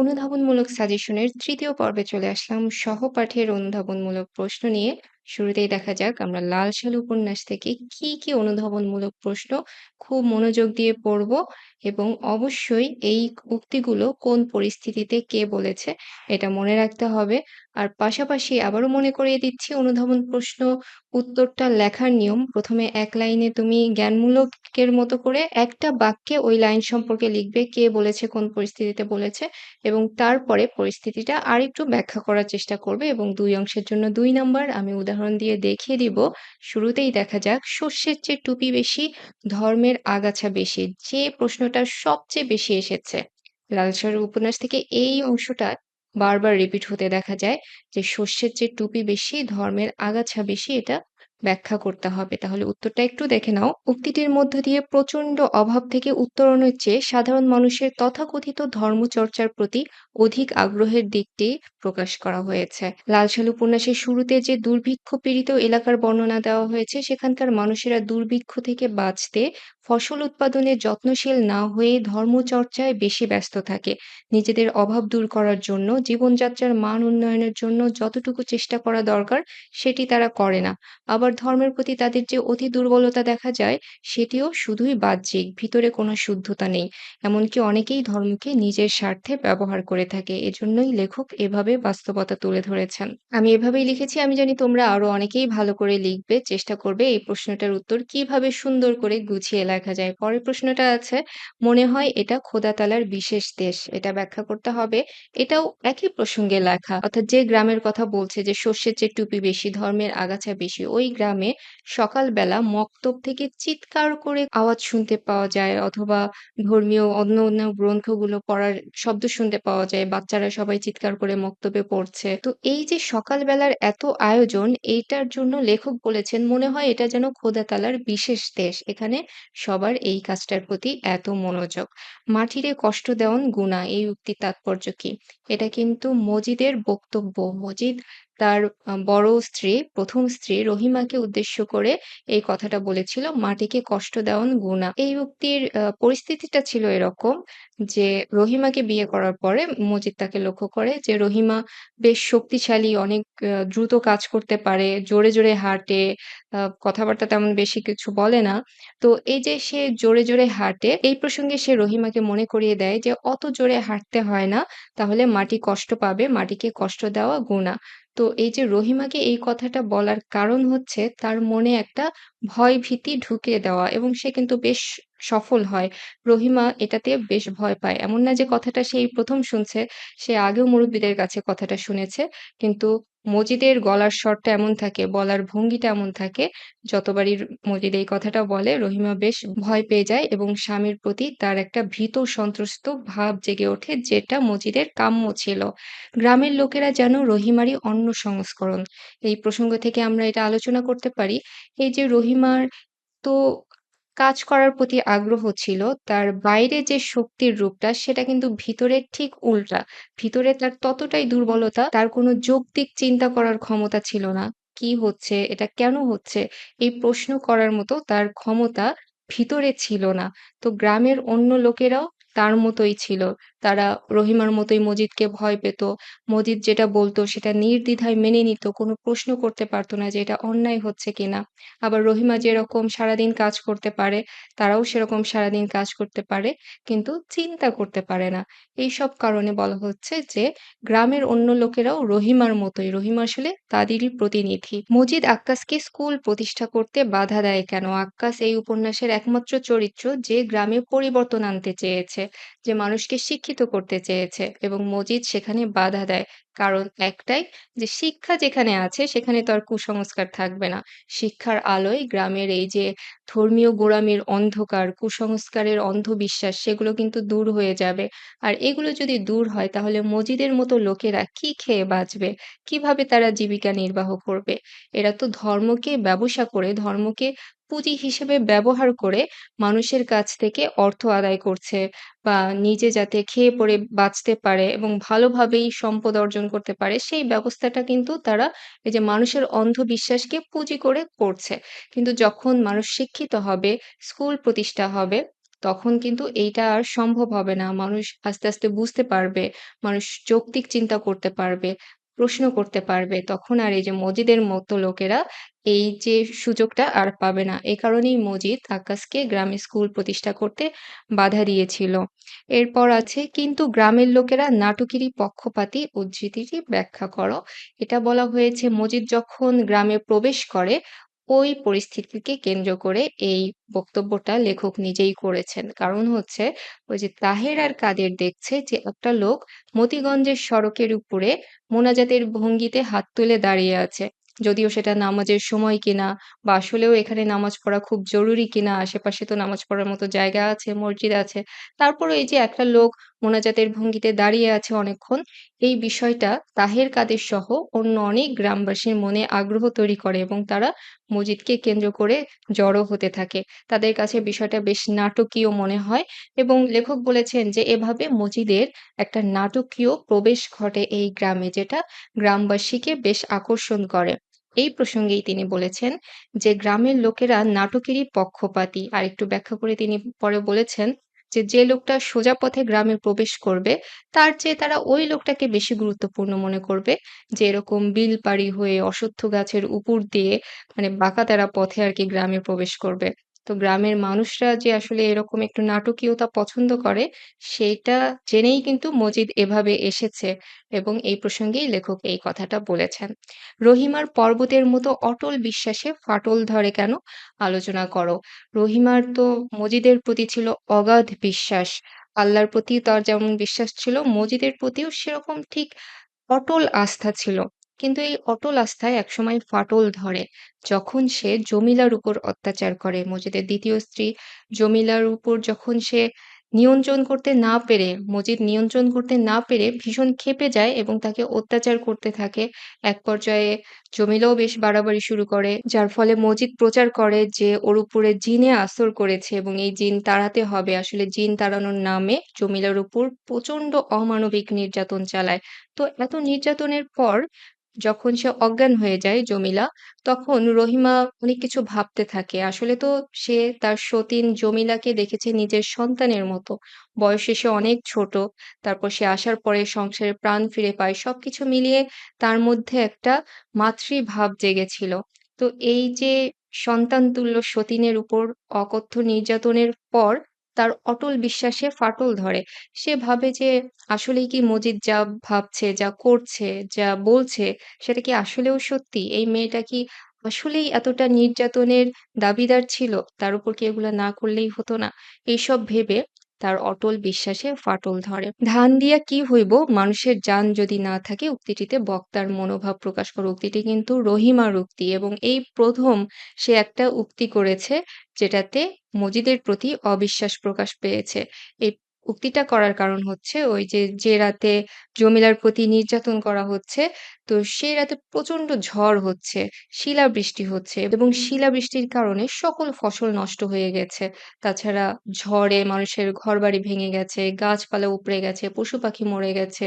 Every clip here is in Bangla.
অনুধাবনমূলক সাজেশনের তৃতীয় পর্বে চলে আসলাম সহপাঠের অনুধাবনমূলক প্রশ্ন নিয়ে। শুরুতেই দেখা যাক আমরা লাল সাল উপন্যাস থেকে কি, কি অনুধাবনমূলক প্রশ্ন খুব মনোযোগ দিয়ে পড়ব এবং অবশ্যই এই উক্তিগুলো কোন পরিস্থিতিতে কে বলেছে এটা মনে রাখতে হবে। আর পাশাপাশি আবারও মনে করিয়ে দিচ্ছি অনুধাবন প্রশ্ন উত্তরটা লেখার নিয়ম। প্রথমে এক লাইনে তুমি জ্ঞানমূলকের মতো করে একটা বাক্যে ওই লাইন সম্পর্কে লিখবে কে বলেছে, কোন পরিস্থিতিতে বলেছে এবং তারপরে পরিস্থিতিটা আরেকটু ব্যাখ্যা করার চেষ্টা করবে এবং দুই অংশের জন্য দুই নাম্বার আমি উদাহরণ দিয়ে দেখিয়ে দিব। শুরুতেই দেখা যাক শস্যের চেয়ে টুপি বেশি, ধর্মের আগাছা বেশি। যে প্রশ্নটা সবচেয়ে বেশি এসেছে। লাল উপন্যাস থেকে এই অংশটা বারবার রিপিট হতে দেখা যায় যে শস্যের চেয়ে টুপি বেশি, ধর্মের আগাছা বেশি এটা ব্যাখ্যা করতে হবে। তাহলে উত্তরটা একটু দেখে নাও। উক্তিটির মধ্য দিয়ে প্রচণ্ড অভাব থেকে উত্তরণের চেয়ে সাধারণ মানুষের তথাকথিত ধর্মচর্চার প্রতি অধিক আগ্রহের দিকটি প্রকাশ করা হয়েছে। লাল সালু উপন্যাসের শুরুতে যে দুর্ভিক্ষ পীড়িত এলাকার বর্ণনা দেওয়া হয়েছে সেখানকার মানুষেরা দুর্ভিক্ষ থেকে বাঁচতে ফসল উৎপাদনে যত্নশীল না হয়ে ধর্মচর্চায় বেশি ব্যস্ত থাকে। নিজেদের অভাব দূর করার জন্য, জীবনযাত্রার মান উন্নয়নের জন্য যতটুকু চেষ্টা করা দরকার সেটি তারা করে না। আবার ধর্মের প্রতি তাদের যে অতি দুর্বলতা দেখা যায় সেটিও শুধুই বাহ্যিক, ভিতরে কোনো শুদ্ধতা নেই। এমনকি অনেকেই ধর্মকে নিজের স্বার্থে ব্যবহার করে থাকে। এজন্যই লেখক এভাবে বাস্তবতা তুলে ধরেছেন। আমি এভাবেই লিখেছি। আমি জানি তোমরা আরও অনেকেই ভালো করে লিখবে, চেষ্টা করবে এই প্রশ্নটার উত্তর কীভাবে সুন্দর করে গুছিয়ে যায়। পরের প্রশ্নটা আছে, মনে হয় এটা খোদাতালার বিশেষ দেশ। এটা ব্যাখ্যা করতে হবে। এটাও একই প্রসঙ্গে লেখা। অর্থাৎ যে গ্রামের কথা বলছে যে শস্যের চেয়ে টুপি বেশি, ধর্মের আগাছা বেশি। ওই গ্রামে সকালবেলা মক্তব থেকে চিৎকার করে আওয়াজ শুনতে পাওয়া যায় অথবা ধর্মীয় অন্য, অন্য গ্রন্থগুলো পড়ার শব্দ শুনতে পাওয়া যায়। বাচ্চারা সবাই চিৎকার করে মক্তবে পড়ছে। তো এই যে সকালবেলার এত আয়োজন এইটার জন্য লেখক বলেছেন মনে হয় এটা যেন খোদাতালার বিশেষ দেশ। এখানে সবার এই কাজটার প্রতি এত মনোযোগ। মাটিরে কষ্ট দেওয়ান গুণা এই উক্তির তাৎপর্য কি? এটা কিন্তু মজিদের বক্তব্য। মজিদ তার বড় স্ত্রী, প্রথম স্ত্রী রহিমাকে উদ্দেশ্য করে এই কথাটা বলেছিল, মাটিকে কষ্ট দেওয়ান গুনাহ। এই উক্তির পরিস্থিতিটা ছিল এরকম যে রহিমাকে বিয়ে করার পরে মজিদ তাকে লক্ষ্য করে যে রহিমা বেশ শক্তিশালী, অনেক দ্রুত কাজ করতে পারে, জোরে, জোরে হাঁটে, কথাবার্তা তেমন বেশি কিছু বলে না। তো এই যে সে জোরে, জোরে হাঁটে, এই প্রসঙ্গে সে রহিমাকে মনে করিয়ে দেয় যে অত জোরে হাঁটতে হয় না, তাহলে মাটি কষ্ট পাবে, মাটিকে কষ্ট দেওয়া গুনাহ। তো এই যে রহিমাকে এই কথাটা বলার কারণ হচ্ছে তার মনে একটা ভয়-ভীতি ঢুকিয়ে দেওয়া এবং সে কিন্তু বেশ সফল হয়। রহিমা এটাতে বেশ ভয় পায়। এমন না যে কথাটা সে এই ১ম শুনছে, সে আগেও মুরুব্বিদের কাছে কথাটা শুনেছে। কিন্তু মজিদের গলার স্বরটা এমন থাকে, বলার ভঙ্গিটা এমন থাকে, যতবারই মজিদ এই কথাটা বলে রহিমা বেশ ভয় পেয়ে যায় এবং স্বামীর প্রতি তার একটা ভীত সন্ত্রস্ত ভাব জেগে ওঠে যেটা মজিদের কাম্য ছিল। গ্রামের লোকেরা যেন রহিমারই অন্য সংস্করণ। এই প্রসঙ্গ থেকে আমরা এটা আলোচনা করতে পারি। এই যে রহিমার তো কাজ করার প্রতি আগ্রহ ছিল, তার বাইরে যে শক্তির রূপটা সেটা কিন্তু ভিতরে ঠিক উল্টা। ভিতরে তার ততটাই দুর্বলতা, তার কোনো যৌক্তিক চিন্তা করার ক্ষমতা ছিল না। কি হচ্ছে? এটা কেন হচ্ছে? এই প্রশ্ন করার মতো তার ক্ষমতা ভিতরে ছিল না। তো গ্রামের অন্য লোকেরাও তার মতোই ছিল। তারা রহিমার মতোই মজিদকে ভয় পেত। মজিদ যেটা বলতো সেটা নির্দ্বিধায় মেনে নিত। কোনো প্রশ্ন করতে পারতো না যে এটা অন্যায় হচ্ছে কিনা। আবার রহিমা যেরকম সারাদিন কাজ করতে পারে, তারাও সেরকম সারাদিন কাজ করতে পারে, কিন্তু চিন্তা করতে পারে না। এইসব কারণে বলা হচ্ছে যে গ্রামের অন্য লোকেরাও রহিমার মতোই। রহিমা আসলে তাদেরই প্রতিনিধি। মজিদ আক্কাসকে স্কুল প্রতিষ্ঠা করতে বাধা দেয় কেন? আক্কাস এই উপন্যাসের একমাত্র চরিত্র যে গ্রামে পরিবর্তন আনতে চেয়েছে, যে মানুষকে শিক্ষিত করতে চেয়েছে এবং মজিদ সেখানে বাধা দেয়। কারণ একটাই যে শিক্ষা যেখানে আছে সেখানে তো আর কুসংস্কার থাকবে না। শিক্ষার আলোয় গ্রামের এই যে ধর্মীয় গোঁড়ামির অন্ধকার, কুসংস্কারের অন্ধবিশ্বাস সেগুলো কিন্তু দূর হয়ে যাবে। আর এগুলো যদি দূর হয় তাহলে মজিদের মতো লোকেরা কি খেয়ে বাঁচবে? কীভাবে তারা জীবিকা নির্বাহ করবে? এরা তো ধর্মকে ব্যবসা করে, ধর্মকে পুঁজি হিসেবে ব্যবহার করে মানুষের কাছ থেকে অর্থ আদায় করছে বা নিজে যাতে খেয়ে পরে বাঁচতে পারে এবং ভালোভাবেই সম্পদ অর্জন করতে পারে সেই ব্যবস্থাটা কিন্তু তারা এই যে মানুষের অন্ধবিশ্বাসকে পুঁজি করে করছে। কিন্তু যখন মানুষ শিক্ষিত হবে, স্কুল প্রতিষ্ঠা হবে, তখন কিন্তু এইটা আর সম্ভব হবে না। মানুষ আস্তে, আস্তে বুঝতে পারবে। মানুষ যৌক্তিক চিন্তা করতে পারবে, প্রশ্ন করতে পারবে। তখন আর এই যে মজিদের মতো লোকেরা এই যে সুযোগটা আর পাবে না। এ কারণেই মজিদ আকাশকে গ্রামে স্কুল প্রতিষ্ঠা করতে বাধা দিয়েছিল। এরপর আছে, কিন্তু গ্রামের লোকেরা নাটকেরই পক্ষপাতি উদ্ধৃতিটি ব্যাখ্যা করো। এটা বলা হয়েছে, মজিদ যখন গ্রামে প্রবেশ করে ওই পরিস্থিতিকে কেন্দ্র করে এই বক্তব্যটা লেখক নিজেই করেছেন। কারণ হচ্ছে ওই যে তাহের আর কাদের দেখছে যে একটা লোক মতিগঞ্জের সড়কের উপরে মোনাজাতের ভঙ্গিতে হাত তুলে দাঁড়িয়ে আছে। যদিও সেটা নামাজের সময় কিনা বা আসলেও এখানে নামাজ পড়া খুব জরুরি কিনা, আশেপাশে তো নামাজ পড়ার মতো জায়গা আছে, মসজিদ আছে। তারপরেও এই যে একটা লোক মোনাজাতের ভঙ্গিতে দাঁড়িয়ে আছে অনেকক্ষণ, এই বিষয়টা তাহের কাদের সহ অন্য অনেক গ্রামবাসীর মনে আগ্রহ তৈরি করে এবং তারা মজিদকে কেন্দ্র করে জড়ো হতে থাকে। তাদের কাছে বিষয়টা বেশ নাটকীয় মনে হয় এবং লেখক বলেছেন যে এভাবে মজিদের একটা নাটকীয় প্রবেশ ঘটে এই গ্রামে যেটা গ্রামবাসীকে বেশ আকর্ষণ করে। এই প্রসঙ্গেই তিনি বলেছেন যে গ্রামের লোকেরা নাটকেরই পক্ষপাতী। আরেকটু ব্যাখ্যা করে তিনি পরে বলেছেন যে, যে লোকটা সোজা পথে গ্রামে প্রবেশ করবে তার চেয়ে তারা ওই লোকটাকে বেশি গুরুত্বপূর্ণ মনে করবে যে এরকম বিল পাড়ি হয়ে অশ্বত্থ গাছের উপর দিয়ে মানে বাঁকা তারা পথে আর কি গ্রামে প্রবেশ করবে। তো গ্রামের মানুষরা যে আসলে এরকম একটু নাটকীয়তা পছন্দ করে, সেইটা জেনেই কিন্তু মজিদ এভাবে এসেছে এবং এই প্রসঙ্গেই লেখক এই কথাটা বলেছেন। রহিমার পর্বতের মতো অটল বিশ্বাসে ফাটল ধরে কেন? আলোচনা করো। রহিমার তো মজিদের প্রতি ছিল অগাধ বিশ্বাস। আল্লাহর প্রতি তার যেমন বিশ্বাস ছিল, মজিদের প্রতিও সেরকম ঠিক অটল আস্থা ছিল। কিন্তু এই অটল আস্থায় একসময় ফাটল ধরে। যখন সে জমিলার উপর অত্যাচার করে। মজিদের দ্বিতীয় স্ত্রী জমিলার উপর যখন সে নিয়ন্ত্রণ করতে না পেরে, মজিদ নিয়ন্ত্রণ করতে না পেরে ভীষণ ক্ষেপে যায় এবং তাকে অত্যাচার করতে থাকে। এক পর্যায়ে জমিলাও বেশ বাড়াবাড়ি শুরু করে। যার ফলে মজিদ প্রচার করে যে ওর উপরে জিনে আসর করেছে এবং এই জিন তাড়াতে হবে। আসলে জিন তাড়ানোর নামে জমিলার উপর প্রচণ্ড অমানবিক নির্যাতন চালায়। তো এত নির্যাতনের পর যখন সে অজ্ঞান হয়ে যায় জমিলা, তখন রহিমা অনেক কিছু ভাবতে থাকে। আসলে তো সে তার সতীন জমিলাকে দেখেছে নিজের সন্তানের মতো। বয়সে সে অনেক ছোট। তারপর সে আসার পরে সংসারে প্রাণ ফিরে পায়। সবকিছু মিলিয়ে তার মধ্যে একটা মাতৃভাব জেগেছিল। তো এই যে সন্তানতুল্য সতীনের উপর অকথ্য নির্যাতনের পর তার অটল বিশ্বাসে ফাটল ধরে। সে ভাবে যে আসলেই কি মজিদ যা ভাবছে, যা করছে, যা বলছে সেটা কি আসলেও সত্যি? এই মেয়েটা কি আসলেই এতটা নির্যাতনের দাবিদার ছিল? তার উপর কি এগুলো না করলেই হতো না? এইসব ভেবে তার অটল বিশ্বাসে ফাটল ধরে। ধান দিয়া কি হইব মানুষের যান যদি না থাকে, উক্তিটিতে বক্তার মনোভাব প্রকাশ করে। উক্তিটি কিন্তু রহিমার উক্তি এবং এই প্রথম সে একটা উক্তি করেছে যেটাতে মজিদের প্রতি অবিশ্বাস প্রকাশ পেয়েছে। এই উক্তিটা করার কারণ হচ্ছে ওই যে, যে রাতে জমিলার প্রতি নির্যাতন করা হচ্ছে, তো সেই রাতে প্রচণ্ড ঝড় হচ্ছে, শিলাবৃষ্টি হচ্ছে এবং শিলাবৃষ্টির কারণে সকল ফসল নষ্ট হয়ে গেছে। তাছাড়া ঝড়ে মানুষের ঘরবাড়ি ভেঙে গেছে, গাছপালা উপড়ে গেছে, পশু-পাখি মরে গেছে।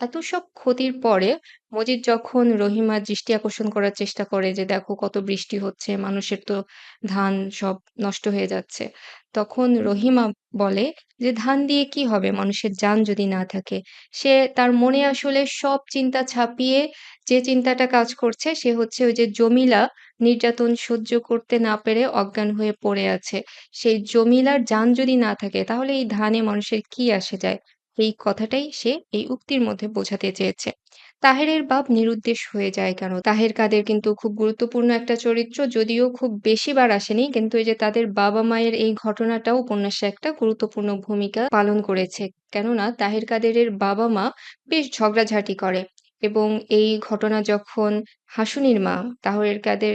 এত সব ক্ষতির পরে মজিদ যখন রহিমার দৃষ্টি আকর্ষণ করার চেষ্টা করে যে, "দেখো কত বৃষ্টি হচ্ছে, মানুষের তো ধান সব নষ্ট হয়ে যাচ্ছে।" তখন রহিমা বলে যে, "ধান দিয়ে কি হবে মানুষের জান যদি না থাকে?" সে তার মনে আসলে সব চিন্তা ছাপিয়ে যে চিন্তাটা কাজ করছে সে হচ্ছে ওই যে জমিলা নির্যাতন সহ্য করতে না পেরে অজ্ঞান হয়ে পড়ে আছে। সেই জমিলার জান যদি না থাকে তাহলে এই ধানে মানুষের কি আসে যায়? এই কথাটাই সে এই উক্তির মধ্যে বোঝাতে চেয়েছে। তাহেরের বাপ নিরুদ্দেশ হয়ে যায় কেন? তাহের কাদের কিন্তু খুব গুরুত্বপূর্ণ একটা চরিত্র। যদিও খুব বেশিবার আসেনি, কিন্তু এই যে তাদের বাবা-মায়ের এই ঘটনাটাও উপন্যাসে একটা গুরুত্বপূর্ণ ভূমিকা পালন করেছে। কেননা তাহের কাদেরের বাবা-মা বেশ ঝগড়াঝাটি করে এবং এই ঘটনা যখন হাসুনির মা তাহের কাদের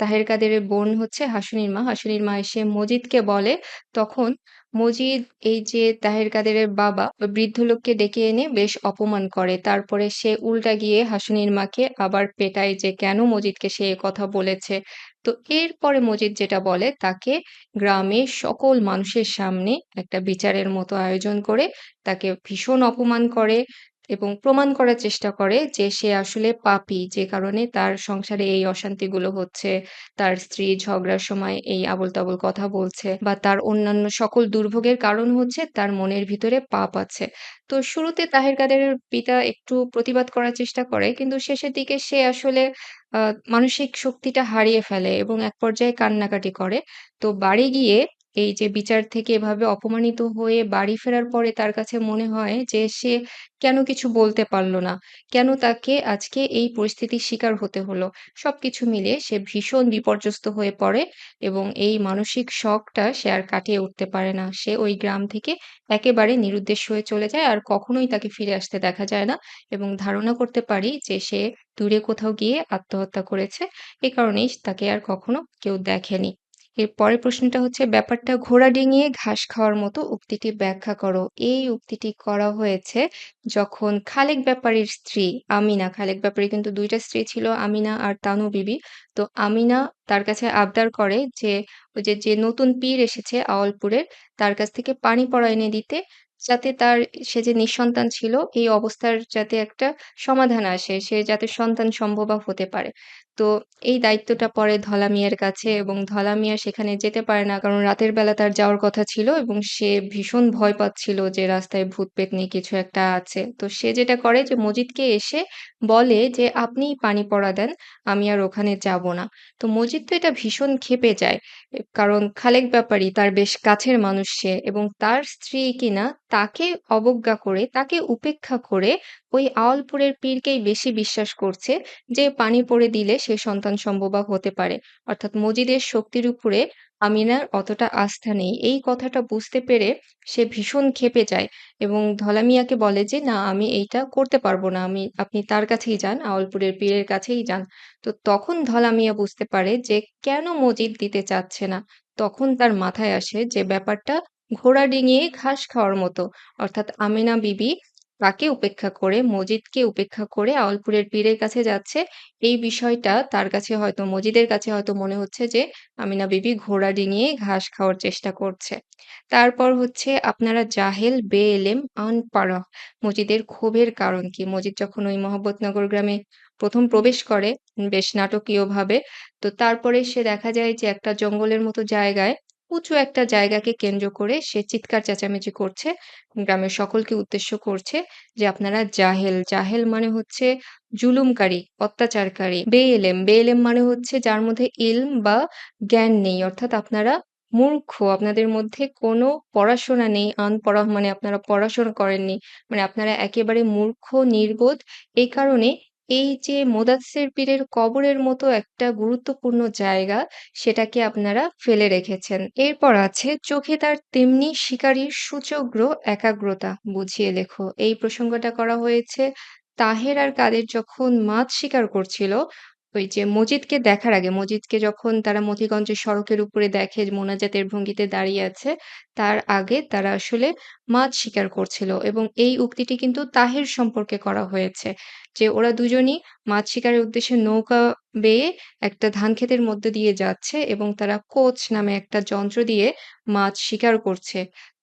তাহের কাদেরের বোন হচ্ছে হাসুনির মা। হাসুনির মা এসে মজিদকে বলে, তখন মজিদ এই যে তাহের কাদেরের বাবা বৃদ্ধ লোককে ডেকে এনে বেশ অপমান করে। তারপরে সে উল্টা গিয়ে হাসুনির মাকে আবার পেটায় যে কেন মজিদকে সে কথা বলেছে। তো এরপরে মজিদ যেটা বলে, তাকে গ্রামে সকল মানুষের সামনে একটা বিচারের মতো আয়োজন করে, তাকে ভীষণ অপমান করে এবং প্রমাণ করার চেষ্টা করে যে সে আসলে পাপী। যে কারণে তার সংসারে এই অশান্তিগুলো হচ্ছে। তার স্ত্রী ঝগড়ার সময় এই আবোল-তাবোল কথা বলছে বা তার অন্যান্য সকল দুর্ভোগের কারণ হচ্ছে তার মনের ভিতরে পাপ আছে। তো শুরুতে তাহের কাদেরের পিতা একটু প্রতিবাদ করার চেষ্টা করে। কিন্তু শেষের দিকে সে আসলে মানসিক শক্তিটা হারিয়ে ফেলে এবং এক পর্যায়ে কান্নাকাটি করে। তো বাড়ি গিয়ে এই যে বিচার থেকে এভাবে অপমানিত হয়ে বাড়ি ফেরার পরে তার কাছে মনে হয় যে সে কেন কিছু বলতে পারল না? কেন তাকে আজকে এই পরিস্থিতির শিকার হতে হলো? সবকিছু মিলিয়ে সে ভীষণ বিপর্যস্ত হয়ে পড়ে এবং এই মানসিক শকটা সে আর কাটিয়ে উঠতে পারে না। সে ওই গ্রাম থেকে একেবারে নিরুদ্দেশ হয়ে চলে যায়। আর কখনোই তাকে ফিরে আসতে দেখা যায় না এবং ধারণা করতে পারি যে সে দূরে কোথাও গিয়ে আত্মহত্যা করেছে। এ কারণেই তাকে আর কখনো কেউ দেখেনি। এর পরের প্রশ্নটা হচ্ছে ব্যাপারটা ঘোড়া ডিঙিয়ে ঘাস খাওয়ার মতো উক্তিটি ব্যাখ্যা করো। এই উক্তিটি করা হয়েছে যখন খালেক ব্যাপারীর স্ত্রী আমিনা, খালেক ব্যাপারী কিন্তু দুইটা স্ত্রী ছিল আমিনা আর তানু বিবি। তো আমিনা তার কাছে আবদার করে যে ওই যে, যে নতুন পীর এসেছে আওয়ালপুরের তার কাছ থেকে পানি পড়া এনে দিতে। যাতে তার সে যে নিঃসন্তান ছিল এই অবস্থার যাতে একটা সমাধান আসে। সে যাতে সন্তান সম্ভবা হতে পারে। তো এই দায়িত্বটা পড়ে ধলা মিয়ার কাছে এবং ধলা মিয়া সেখানে যেতে পারে না। কারণ রাতের বেলা তার যাওয়ার কথা ছিল এবং সে ভীষণ ভয় পাচ্ছিল যে রাস্তায় ভূত-পেত্নী কিছু একটা আছে। তো সে যেটা করে যে মজিদকে এসে বলে যে, "আপনিই পানি পড়া দেন। আমি আর ওখানে যাব না।" তো মজিদ তো এটা ভীষণ ক্ষেপে যায়। কারণ খালেক ব্যাপারী তার বেশ কাছের মানুষ সে এবং তার স্ত্রী কিনা তাকে অবজ্ঞা করে, তাকে উপেক্ষা করে ওই আওয়ালপুরের পীরকেই বেশি বিশ্বাস করছে যে পানি পড়ে দিলে সে সন্তান সম্ভবা হতে পারে। অর্থাৎ মজিদের শক্তির উপরে আমিনার অতটা আস্থা নেই। এই কথাটা বুঝতে পেরে সে ভীষণ ক্ষেপে যায় এবং ধলা মিয়াকে বলে যে, "না আমি এইটা করতে পারব না। আমি আপনি তার কাছেই যান, আওয়ালপুরের পীরের কাছেই যান।" তো তখন ধলা মিয়া বুঝতে পারে যে কেন মজিদ দিতে চাচ্ছে না। তখন তার মাথায় আসে যে ব্যাপারটা ঘোড়া ডিঙিয়ে ঘাস খাওয়ার মতো। অর্থাৎ আমিনা বিবি তাকে উপেক্ষা করে, মজিদকে উপেক্ষা করে আওয়ালপুরের পীরের কাছে যাচ্ছে। এই বিষয়টা তার কাছে হয়তো মজিদের কাছে হয়তো মনে হচ্ছে যে আমিনা বিবি ঘোড়া ডিঙিয়ে ঘাস খাওয়ার চেষ্টা করছে। তারপর হচ্ছে আপনারা জাহেল, বে-এলেম, আনপাড়া। মজিদের ক্ষোভের কারণ কি? মজিদ যখন ওই মহব্বতনগর গ্রামে প্রথম প্রবেশ করে বেশ নাটকীয়ভাবে। তো তারপরে সে দেখা যায় যে একটা জঙ্গলের মতো জায়গায় উঁচু একটা জায়গাকে কেন্দ্র করে সে চিৎকার চেঁচামেচি করছে। গ্রামের সকলকে উদ্দেশ্য করছে যে, "আপনারা জাহেল।" জাহেল মানে হচ্ছে জুলুমকারী, অত্যাচারকারী। বে-এলেম, বে-এলেম মানে হচ্ছে যার মধ্যে ইলম বা জ্ঞান নেই। অর্থাৎ আপনারা মূর্খ। আপনাদের মধ্যে কোনো পড়াশোনা নেই। আনপড়া মানে আপনারা পড়াশোনা করেননি। মানে আপনারা একেবারে মূর্খ, নির্বোধ। এই কারণে এই যে মোদাসের পীরের কবরের মতো একটা গুরুত্বপূর্ণ জায়গা সেটাকে আপনারা ফেলে রেখেছেন। এরপর আছে চোখে তার তেমনি শিকারীর সুচগ্র একাগ্রতা বুঝিয়ে লেখো। এই প্রসঙ্গটা করা হয়েছে তাহের আর কাদের যখন মাছ শিকার করছিল, ওই যে মজিদকে দেখার আগে মজিদকে যখন তারা মতিগঞ্জের সড়কের উপরে দেখে মোনাজাতের ভঙ্গিতে দাঁড়িয়ে আছে, তার আগে তারা আসলে মাছ শিকার করছিল এবং এই উক্তিটি কিন্তু তাহের সম্পর্কে করা হয়েছে। যে ওরা দুজনই মাছ শিকারের উদ্দেশ্যে নৌকা বেয়ে একটা ধানক্ষেতের মধ্যে দিয়ে যাচ্ছে এবং তারা কোচ নামে একটা যন্ত্র দিয়ে মাছ শিকার করছে।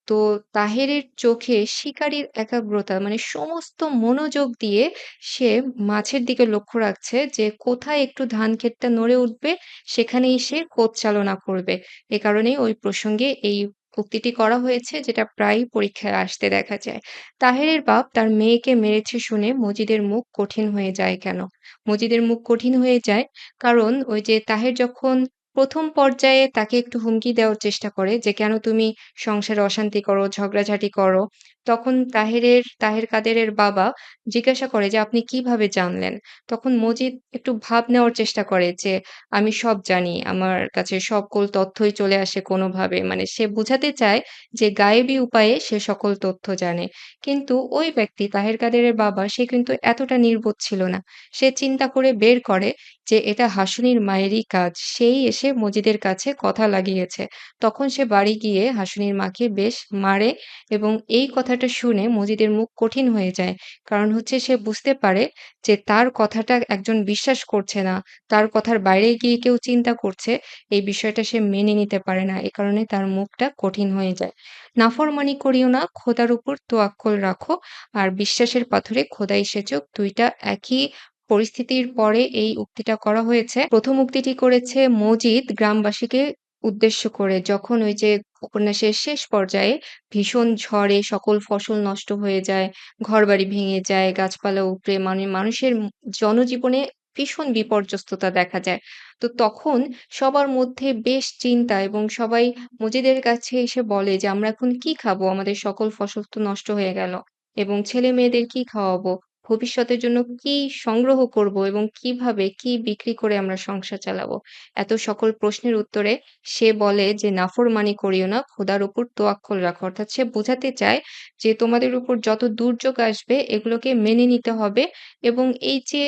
তো তাহেরের চোখে শিকারীর একাগ্রতা মানে সমস্ত মনোযোগ দিয়ে সে মাছের দিকে লক্ষ্য রাখছে যে কোথায় একটু ধান ক্ষেতটা নড়ে উঠবে, সেখানেই সে কোচ চালনা করবে। এ কারণেই ওই প্রসঙ্গে এই উক্তিটি করা হয়েছে যেটা প্রায়ই পরীক্ষায় আসতে দেখা যায়। তাহেরের বাপ তার মেয়েকে মেরেছে শুনে মজিদের মুখ কঠিন হয়ে যায় কেন? মজিদের মুখ কঠিন হয়ে যায় কারণ ওই যে তাহের যখন ১ম পর্যায়ে তাকে একটু হুমকি দেওয়ার চেষ্টা করে যে, "কেন তুমি সংসারে অশান্তি করো, ঝগড়াঝাটি করো?" তখন তাহেরের তাহের কাদেরের বাবা জিজ্ঞাসা করে যে, "আপনি কীভাবে জানলেন?" তখন মজিদ একটু ভাব নেওয়ার চেষ্টা করে যে, "আমি সব জানি। আমার কাছে সকল তথ্যই চলে আসে কোনোভাবে।" মানে সে বুঝাতে চায় যে গায়েবী উপায়ে সে সকল তথ্য জানে। কিন্তু ওই ব্যক্তি তাহের কাদেরের বাবা সে কিন্তু এতটা নির্বোধ ছিল না। সে চিন্তা করে বের করে যে এটা হাসুনির মায়েরই কাজ। সেই এসে মজিদের কাছে কথা লাগিয়েছে। তখন সে বাড়ি গিয়ে হাসুনির মাকে বেশ মারে এবং এই কথাটা শুনে মজিদের মুখ কঠিন হয়ে যায়। কারণ হচ্ছে সে বুঝতে পারে যে তার কথাটা একজন বিশ্বাস করছে না। তার কথার বাইরে গিয়ে কেউ চিন্তা করছে, এই বিষয়টা সে মেনে নিতে পারে না। এ কারণে তার মুখটা কঠিন হয়ে যায়। নাফরমানি করিও না, খোদার উপর তোয়াক্কুল রাখো। আর বিশ্বাসের পাথরে খোদাই সেচক দুইটা একই পরিস্থিতির পরে এই উক্তিটা করা হয়েছে। প্রথম উক্তিটি করেছে মজিদ গ্রামবাসীকে উদ্দেশ্য করে যখন ওই যে উপন্যাসের শেষ পর্যায়ে ভীষণ ঝড়ে সকল ফসল নষ্ট হয়ে যায়, ঘরবাড়ি ভেঙে যায়, গাছপালা উপড়ে মানে মানুষের জনজীবনে ভীষণ বিপর্যস্ততা দেখা যায়। তো তখন সবার মধ্যে বেশ চিন্তা এবং সবাই মজিদের কাছে এসে বলে যে, "আমরা এখন কি খাব? আমাদের সকল ফসল তো নষ্ট হয়ে গেল এবং ছেলে-মেয়েদের কি খাওয়াবো? ভবিষ্যতের জন্য কি সংগ্রহ করব এবং কীভাবে কি বিক্রি করে আমরা সংসার চালাবো?" এত সকল প্রশ্নের উত্তরে সে বলে যে, "নাফরমানি করিও না, খোদার উপর তোয়াক্কুল রাখো।" অর্থাৎ সে বোঝাতে চায় যে, তোমাদের উপর যত দুর্যোগ আসবে এগুলোকে মেনে নিতে হবে এবং এই যে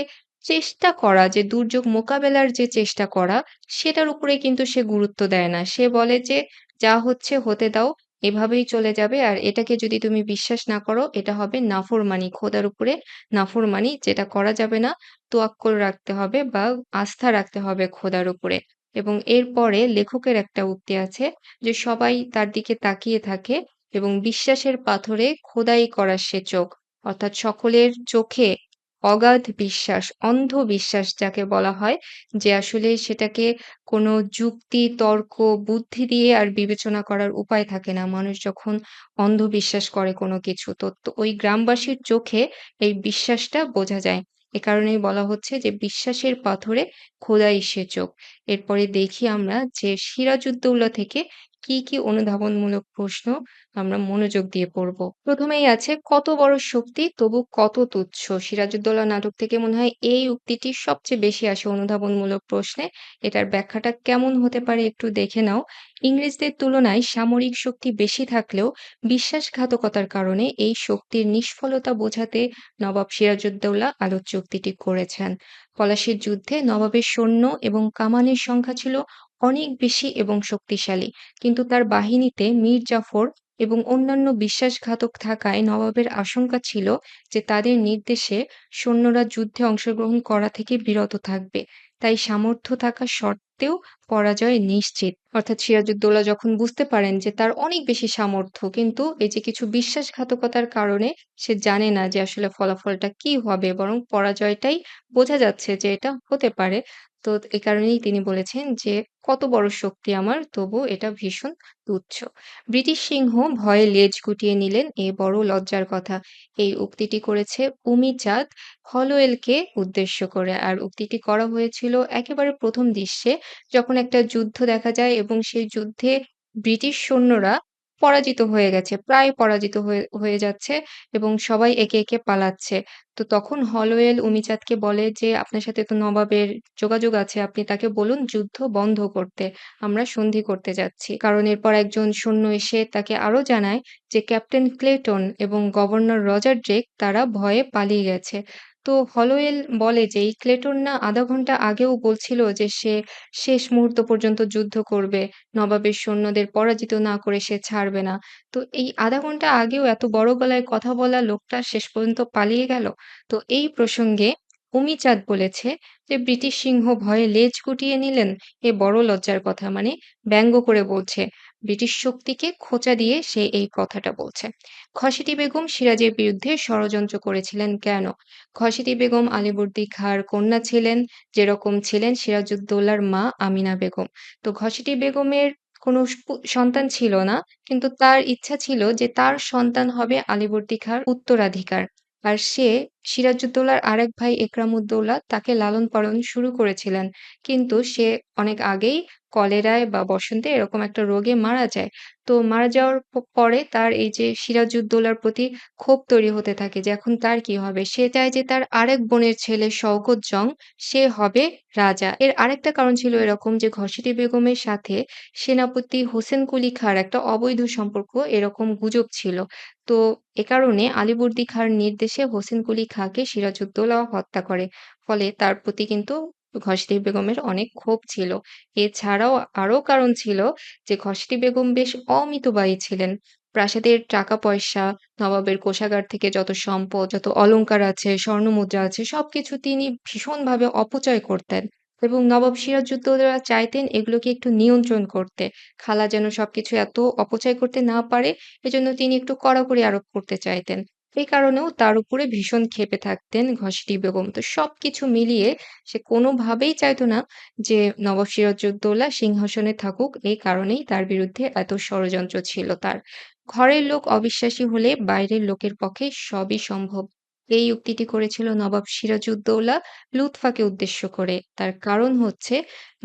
চেষ্টা করা যে দুর্যোগ মোকাবেলার যে চেষ্টা করা, সেটার উপরে কিন্তু সে গুরুত্ব দেয় না। সে বলে যে, "যা হচ্ছে হতে দাও, এভাবেই চলে যাবে। আর এটাকে যদি তুমি বিশ্বাস না করো, এটা হবে নাফরমানি। খোদার উপরে নাফরমানি, যেটা করা যাবে না। তোয়াক্কুল রাখতে হবে বা আস্থা রাখতে হবে খোদার উপরে।" এবং এরপরে লেখকের একটা উক্তি আছে যে, "সবাই তার দিকে তাকিয়ে থাকে এবং বিশ্বাসের পাথরে খোদাই করা সে চোখ।" অর্থাৎ সকলের চোখে অগাধ বিশ্বাস, অন্ধ বিশ্বাস যাকে বলা হয় যে আসলে সেটাকে কোনো যুক্তি, তর্ক, বুদ্ধি দিয়ে আর বিবেচনা করার উপায় থাকে না। মানুষ যখন অন্ধ বিশ্বাস করে কোনো কিছু তো, তো ওই গ্রামবাসীর চোখে এই বিশ্বাসটা বোঝা যায়। এ কারণেই বলা হচ্ছে যে, "বিশ্বাসের পাথরে খোদাই সে চোখ।" এরপরে দেখি আমরা যে সিরাজউদ্দৌলা থেকে কি, কি অনুধাবনমূলক প্রশ্ন আমরা মনোযোগ দিয়ে পড়ব। ১ম এই আছে, "কত বড় শক্তি তবু কত তুচ্ছ?" সিরাজউদ্দৌলা নাটক থেকে মনে হয় এই উক্তিটি সবচেয়ে বেশি আসে অনুধাবনমূলক প্রশ্নে। এটার ব্যাখ্যাটা কেমন হতে পারে একটু দেখে নাও। ইংরেজদের তুলনায় সামরিক শক্তি বেশি থাকলেও বিশ্বাসঘাতকতার কারণে এই শক্তির নিষ্ফলতা বোঝাতে নবাব সিরাজউদ্দৌলা আলোচ্য উক্তিটি করেছেন। পলাশীর যুদ্ধে নবাবের সৈন্য এবং কামানের সংখ্যা ছিল অনেক বেশি এবং শক্তিশালী। কিন্তু তার বাহিনীতে মীর জাফর এবং অন্যান্য বিশ্বাসঘাতক থাকায় নবাবের আশঙ্কা ছিল যে তাদের নির্দেশে সৈন্যরা যুদ্ধে অংশগ্রহণ করা থেকে বিরত থাকবে। তাই সামর্থ্য থাকা সত্ত্বেও পরাজয় নিশ্চিত। অর্থাৎ সিরাজউদ্দৌলা যখন বুঝতে পারেন যে তার অনেক বেশি সামর্থ্য, কিন্তু এই যে কিছু বিশ্বাসঘাতকতার কারণে সে জানে না যে আসলে ফলাফলটা কি হবে, বরং পরাজয়টাই বোঝা যাচ্ছে যে এটা হতে পারে। তো এ কারণেই তিনি বলেছেন যে, "কত বড় শক্তি আমার তবু এটা ভীষণ তুচ্ছ।" ব্রিটিশ সিংহ ভয়ে লেজ গুটিয়ে নিলেন এ বড় লজ্জার কথা। এই উক্তিটি করেছে উমি চাঁদ হলওয়েলকে উদ্দেশ্য করে। আর উক্তিটি করা হয়েছিল একেবারে প্রথম দৃশ্যে যখন একটা যুদ্ধ দেখা যায় এবং সেই যুদ্ধে ব্রিটিশ সৈন্যরা পরাজিত হয়ে গেছে। প্রায় পরাজিত হয়ে হয়ে যাচ্ছে এবং সবাই একে, একে পালাচ্ছে। তো তখন হলওয়েল উমিচাঁদকে বলে যে, "আপনার সাথে তো নবাবের যোগাযোগ আছে। আপনি তাকে বলুন যুদ্ধ বন্ধ করতে। আমরা সন্ধি করতে যাচ্ছি।" কারণ এরপর একজন সৈন্য এসে তাকে আরও জানায় যে ক্যাপ্টেন ক্লেটন এবং গভর্নর রজার ড্রেক তারা ভয়ে পালিয়ে গেছে। তো হলোয়েল বলে যে, "এই ক্লেটন না আধা ঘণ্টা আগেও বলছিল যে সে শেষ মুহূর্ত পর্যন্ত যুদ্ধ করবে। নবাবের সৈন্যদের পরাজিত না করে সে ছাড়বে না। তো এই আধা ঘণ্টা আগেও এত বড় গলায় কথা বলা লোকটা শেষ পর্যন্ত পালিয়ে গেল?" তো এই প্রসঙ্গে উমিচাঁদ বলেছে যে, "ব্রিটিশ সিংহ ভয়ে লেজ গুটিয়ে নিলেন? এ বড় লজ্জার কথা।" মানে ব্যঙ্গ করে বলছে। ব্রিটিশ শক্তিকে খোঁচা দিয়ে সে এই কথাটা বলছে। খসেটি বেগম সিরাজের বিরুদ্ধে ষড়যন্ত্র করেছিলেন কেন? খসেটি বেগম আলীবর্দী খাঁর কন্যা ছিলেন, যেরকম ছিলেন সিরাজউদ্দৌলার মা আমিনা বেগম। তো খসেটি বেগমের কোনো সন্তান ছিল না। কিন্তু তার ইচ্ছা ছিল যে তার সন্তান হবে আলীবর্দী খাঁর উত্তরাধিকার। আর সে সিরাজউদ্দৌলার আরেক ভাই একরামউদ্দৌলা তাকে লালন-পালন শুরু করেছিলেন। কিন্তু সে অনেক আগেই কলেরায় বা বসন্তে এরকম একটা রোগে মারা যায়। তো মারা যাওয়ার পরে তার এই যে সিরাজউদ্দৌলার প্রতি ক্ষোভ তৈরি হতে থাকে যে এখন তার কি হবে? সে চায় যে তার আরেক বোনের ছেলে শওকত জং, সে হবে রাজা। এর আরেকটা কারণ ছিল এরকম যে ঘসেটি বেগমের সাথে সেনাপতি হোসেন কুলি খাঁর একটা অবৈধ সম্পর্ক এরকম গুজব ছিল। তো এ কারণে আলীবর্দী খাঁর নির্দেশে হোসেন কুলি খাঁকে সিরাজউদ্দৌলা হত্যা করে। ফলে তার প্রতি কিন্তু ঘসেটি বেগমের অনেক ক্ষোভ ছিল। এছাড়াও আরও কারণ ছিল যে ঘসেটি বেগম বেশ অমিতবায়ী ছিলেন। প্রাসাদের টাকা-পয়সা, নবাবের কোষাগার থেকে যত সম্পদ, যত অলংকার আছে, স্বর্ণমুদ্রা আছে সবকিছু তিনি ভীষণভাবে অপচয় করতেন এবং নবাব সিরাজউদ্দৌলা চাইতেন এগুলোকে একটু নিয়ন্ত্রণ করতে। খালা যেন সবকিছু এত অপচয় করতে না পারে, এজন্য তিনি একটু কড়াকড়ি আরোপ করতে চাইতেন। এই কারণেও তার উপরে ভীষণ ক্ষেপে থাকতেন ঘসেটি বেগম। তো সব কিছু মিলিয়ে সে কোনোভাবেই চাইতো না যে নবাব সিরাজউদ্দৌলা সিংহাসনে থাকুক। এই কারণেই তার বিরুদ্ধে এত ষড়যন্ত্র ছিল তার। ঘরের লোক অবিশ্বাসী হলে বাইরের লোকের পক্ষে সবই সম্ভব। এই উক্তিটি করেছিল নবাব সিরাজউদ্দৌলা লুৎফাকে উদ্দেশ্য করে। তার কারণ হচ্ছে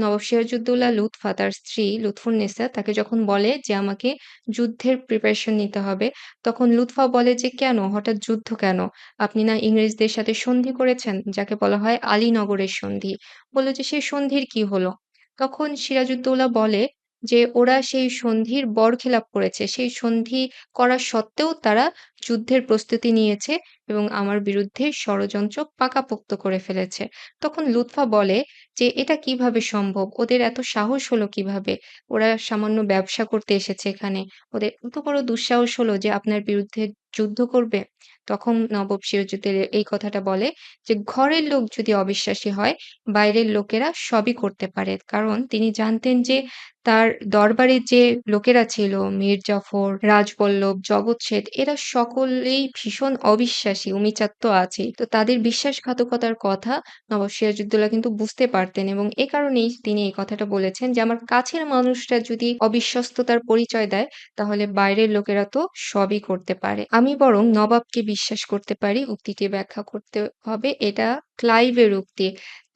নবাব সিরাজউদ্দৌলা লুৎফা তার স্ত্রী লুৎফুন্নেসা তাকে যখন বলে যে আমাকে যুদ্ধের প্রিপারেশন নিতে হবে, তখন লুৎফা বলে যে, "কেন? হঠাৎ যুদ্ধ কেন? আপনি না ইংরেজদের সাথে সন্ধি করেছেন?" যাকে বলা হয় আলীনগরের সন্ধি। বলল যে, "সেই সন্ধির কি হলো?" তখন সিরাজউদ্দৌলা বলে যে, "ওরা সেই সন্ধির বরখেলাপ করেছে। সেই সন্ধি করা সত্ত্বেও তারা যুদ্ধের প্রস্তুতি নিয়েছে এবং আমার বিরুদ্ধে ষড়যন্ত্র পাকাপোক্ত করে ফেলেছে।" তখন লুৎফা বলে যে, "এটা কীভাবে সম্ভব? ওদের এত সাহস হলো কীভাবে? ওরা সামান্য ব্যবসা করতে এসেছে এখানে। ওদের এত বড় দুঃসাহস হলো যে আপনার বিরুদ্ধে যুদ্ধ করবে?" তখন নবাব সিরাজউদ্দৌলা এই কথাটা বলে যে, "ঘরের লোক যদি অবিশ্বাসী হয়, বাইরের লোকেরা সবই করতে পারে।" কারণ তিনি জানতেন যে তার দরবারে যে লোকেরা ছিল মীর জাফর, রাজবল্লভ, জগৎ এরা সকলেই ভীষণ অবিশ্বাসী, অমিচাত্য আছে তো তাদের বিশ্বাসঘাতকতার কথা নবাব সিরাজউদ্দৌলা কিন্তু বুঝতে পারতেন এবং এ কারণেই তিনি এই কথাটা বলেছেন যে, "আমার কাছের মানুষরা যদি অবিশ্বস্ততার পরিচয় দেয়, তাহলে বাইরের লোকেরা তো সবই করতে পারে। আমি বরং নবাবকে বিশ্বাস করতে পারি।" উক্তিটি ব্যাখ্যা করতে হবে এটা ক্লাইভের উক্তি।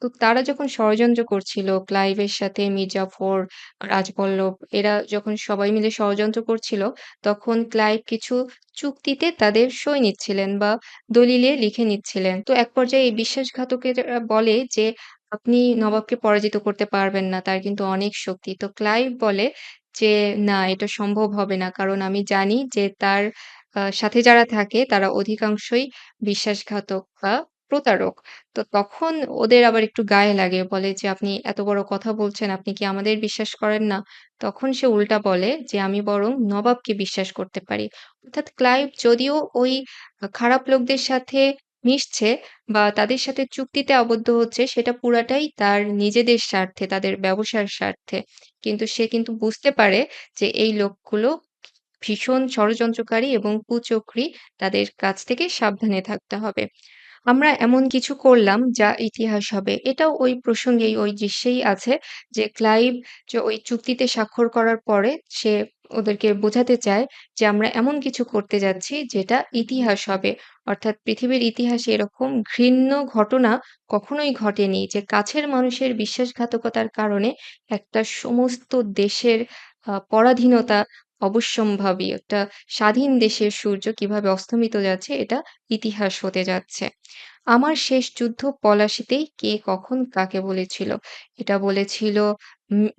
তো তারা যখন ষড়যন্ত্র করছিল ক্লাইভের সাথে মীর জাফর, রাজবল্লভ এরা যখন সবাই মিলে ষড়যন্ত্র করছিল, তখন ক্লাইভ কিছু চুক্তিতে তাদের সই নিচ্ছিলেন বা দলিলে লিখে নিচ্ছিলেন। তো এক পর্যায়ে এই বিশ্বাসঘাতকেরা বলে যে, "আপনি নবাবকে পরাজিত করতে পারবেন না। তার কিন্তু অনেক শক্তি।" তো ক্লাইভ বলে যে, "না, এটা সম্ভব হবে না। কারণ আমি জানি যে তার সাথে যারা থাকে তারা অধিকাংশই বিশ্বাসঘাতক বা প্রতারক।" তো তখন ওদের আবার একটু গায়ে লাগে। বলে যে, "আপনি এত বড় কথা বলছেন, আপনি কি আমাদের বিশ্বাস করেন না?" তখন সে উল্টা বলে যে, "আমি বরং নবাবকে বিশ্বাস করতে পারি।" অর্থাৎ ক্লাইভ যদিও ওই খারাপ লোকদের সাথে মিশছে বা তাদের সাথে চুক্তিতে আবদ্ধ হচ্ছে সেটা পুরাটাই তার নিজেদের স্বার্থে, তাদের ব্যবসার স্বার্থে। কিন্তু সে কিন্তু বুঝতে পারে যে এই লোকগুলো ভীষণ ষড়যন্ত্রকারী এবং কুচক্রী। তাদের কাছ থেকে সাবধানে থাকতে হবে। আমরা এমন কিছু করলাম যা ইতিহাস হবে। এটাও ওই প্রসঙ্গেই ওই দৃশ্যেই আছে যে ক্লাইভ যে ওই চুক্তিতে স্বাক্ষর করার পরে সে ওদেরকে বোঝাতে চায় যে, "আমরা এমন কিছু করতে যাচ্ছি যেটা ইতিহাস হবে।" অর্থাৎ পৃথিবীর ইতিহাসে এরকম ঘৃণ্য ঘটনা কখনোই ঘটেনি যে কাছের মানুষের বিশ্বাসঘাতকতার কারণে একটা সমস্ত দেশের পরাধীনতা অবশ্যম্ভাবী। একটা স্বাধীন দেশের সূর্য কীভাবে অস্তমিত যাচ্ছে, এটা ইতিহাস হতে যাচ্ছে। "আমার শেষ যুদ্ধ পলাশিতেই কে কখন কাকে বলেছিল?" এটা বলেছিল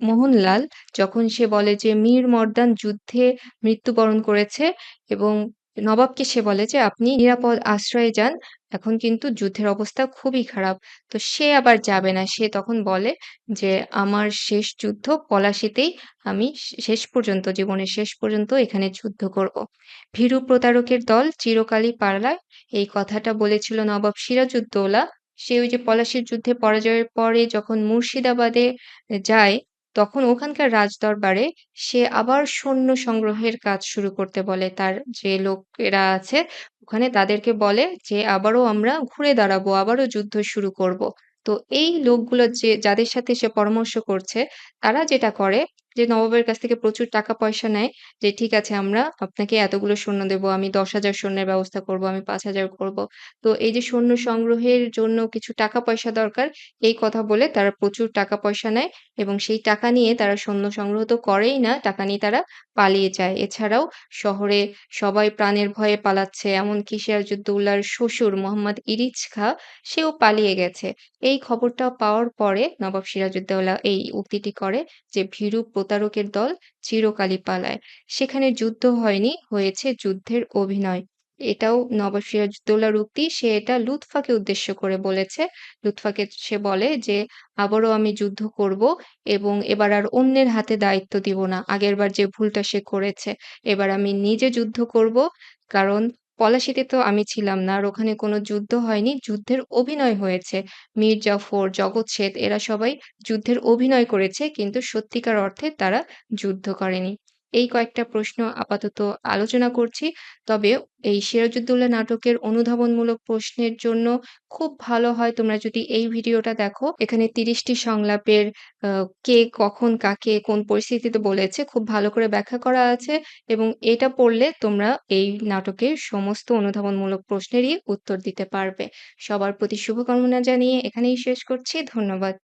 মোহনলাল, যখন সে বলে যে, মীর মর্দান যুদ্ধে মৃত্যুবরণ করেছে এবং নবাবকে সে বলে যে, "আপনি নিরাপদ আশ্রয়ে যান। এখন কিন্তু যুদ্ধের অবস্থা খুবই খারাপ।" তো সে আবার যাবে না। সে তখন বলে যে, "আমার শেষ যুদ্ধ পলাশিতেই আমি শেষ পর্যন্ত জীবনের শেষ পর্যন্ত এখানে যুদ্ধ করব। ভীরু প্রতারকের দল চিরকালই পালায়।" এই কথাটা বলেছিল নবাব সিরাজউদ্দৌলা। সে ওই যে পলাশির যুদ্ধে পরাজয়ের পরে যখন মুর্শিদাবাদে যায়, তখন ওখানকার রাজদরবারে সে আবার সৈন্য সংগ্রহের কাজ শুরু করতে বলে। তার যে লোকেরা আছে ওখানে তাদেরকে বলে যে, "আবারও আমরা ঘুরে দাঁড়াবো, আবারও যুদ্ধ শুরু করব।" তো এই লোকগুলো যে যাদের সাথে সে পরামর্শ করছে, তারা যেটা করে যে নবাবের কাছ থেকে প্রচুর টাকা-পয়সা নেয় যে, "ঠিক আছে আমরা আপনাকে এতগুলো সৈন্য দেব। আমি ১০,০০০ সৈন্যের ব্যবস্থা করব, আমি ৫,০০০ করব।" তো এই যে সৈন্য সংগ্রহের জন্য কিছু টাকা-পয়সা দরকার, এই কথা বলে তারা প্রচুর টাকা-পয়সা নেয় এবং সেই টাকা নিয়ে তারা সৈন্য সংগ্রহ তো করেই না, টাকা নিয়ে তারা পালিয়ে যায়। এছাড়াও শহরে সবাই প্রাণের ভয়ে পালাচ্ছে। এমনকি সিরাজউদ্দৌলার শ্বশুর মোহাম্মদ ইরিচ খা সেও পালিয়ে গেছে। এই খবরটা পাওয়ার পরে নবাব সিরাজউদ্দৌলা এই উক্তিটি করে যে, "ভীরু প্রতারকের দল চিরকালই পালায়।" সেখানে যুদ্ধ হয়নি, হয়েছে যুদ্ধের অভিনয়। এটাও নবাব সিরাজউদ্দৌলার উক্তি। সে এটা লুৎফাকে উদ্দেশ্য করে বলেছে। লুৎফাকে সে বলে যে, "আবারও আমি যুদ্ধ করব এবং এবার আর অন্যের হাতে দায়িত্ব দিব না। আগেরবার যে ভুলটা সে করেছে। এবার আমি নিজে যুদ্ধ করব। কারণ পলাশীতে তো আমি ছিলাম না। আর ওখানে কোনো যুদ্ধ হয়নি। যুদ্ধের অভিনয় হয়েছে। মীর জাফর, জগৎ সেথ এরা সবাই যুদ্ধের অভিনয় করেছে। কিন্তু সত্যিকার অর্থে তারা যুদ্ধ করেনি।" এই কয়েকটা প্রশ্ন আপাতত আলোচনা করছি। তবে এই সিরাজউদ্দৌলা নাটকের অনুধাবনমূলক প্রশ্নের জন্য খুব ভালো হয় তোমরা যদি এই ভিডিওটা দেখো। এখানে তিরিশটি সংলাপের কে, কখন, কাকে, কোন পরিস্থিতিতে বলেছে খুব ভালো করে ব্যাখ্যা করা আছে এবং এটা পড়লে তোমরা এই নাটকের সমস্ত অনুধাবনমূলক প্রশ্নেরই উত্তর দিতে পারবে। সবার প্রতি শুভকামনা জানিয়ে এখানেই শেষ করছি। ধন্যবাদ।